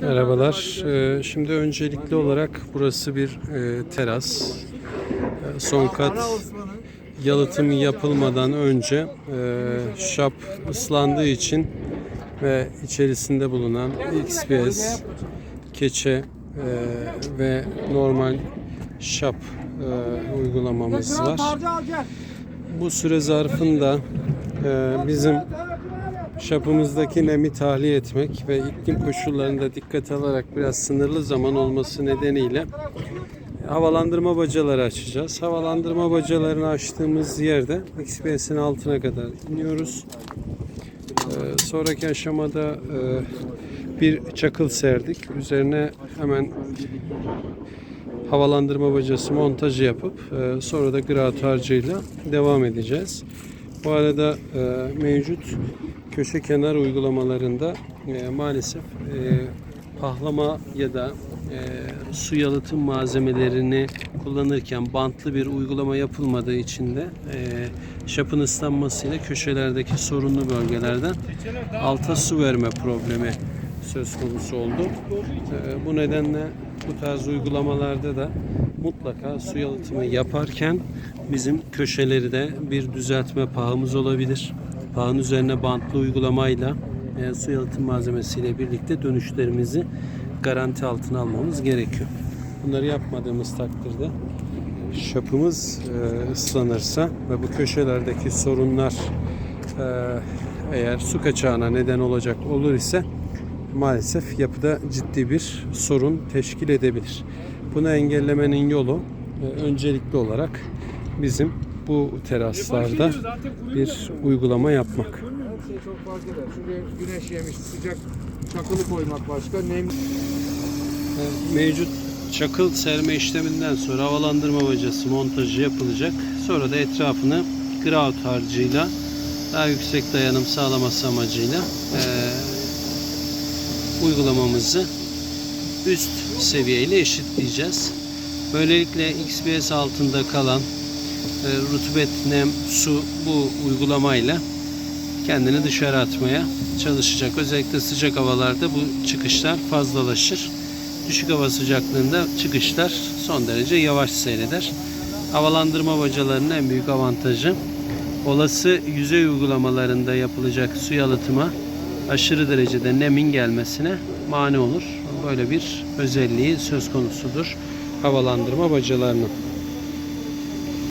Merhabalar. Ee, Şimdi öncelikli olarak burası bir e, teras. E, Son kat yalıtımı yapılmadan önce e, şap ıslandığı için ve içerisinde bulunan XPS, keçe e, ve normal şap uygulamamız var. Bu süre zarfında bizim şapımızdaki nemi tahliye etmek ve iklim koşullarında dikkat alarak biraz sınırlı zaman olması nedeniyle havalandırma bacaları açacağız. Havalandırma bacalarını açtığımız yerde XPS'in altına kadar iniyoruz. Ee, sonraki aşamada e, bir çakıl serdik. Üzerine hemen havalandırma bacası montajı yapıp e, sonra da grad harcıyla devam edeceğiz. Bu arada e, mevcut köşe kenar uygulamalarında e, maalesef e, pahlama ya da e, su yalıtım malzemelerini kullanırken bantlı bir uygulama yapılmadığı için de e, şapın ıslanmasıyla köşelerdeki sorunlu bölgelerden alta su verme problemi söz konusu oldu. E, bu nedenle bu tarz uygulamalarda da mutlaka su yalıtımı yaparken bizim köşeleri de bir düzeltme pahımız olabilir. Pahın üzerine bantlı uygulamayla e, su yalıtım malzemesiyle birlikte dönüşlerimizi garanti altına almamız gerekiyor. Bunları yapmadığımız takdirde şapımız e, ıslanırsa ve bu köşelerdeki sorunlar e, eğer su kaçağına neden olacak olur ise maalesef yapıda ciddi bir sorun teşkil edebilir. Bunu engellemenin yolu e, öncelikli olarak bizim bu teraslarda bir uygulama yapmak. Her şey çok fark eder. Şuraya güneş yemiş, sıcak çakılı koymak başka, nem Mevcut çakıl serme işleminden sonra havalandırma bacası montajı yapılacak. Sonra da etrafını grout harcıyla daha yüksek dayanım sağlaması amacıyla eee, uygulamamızı üst seviyeyle eşitleyeceğiz. Böylelikle XPS altında kalan e, rutubet, nem, su bu uygulamayla kendini dışarı atmaya çalışacak. Özellikle sıcak havalarda bu çıkışlar fazlalaşır. Düşük hava sıcaklığında çıkışlar son derece yavaş seyreder. Havalandırma bacalarının en büyük avantajı olası yüzey uygulamalarında yapılacak su yalıtıma aşırı derecede nemin gelmesine mani olur. Böyle bir özelliği söz konusudur havalandırma bacalarının.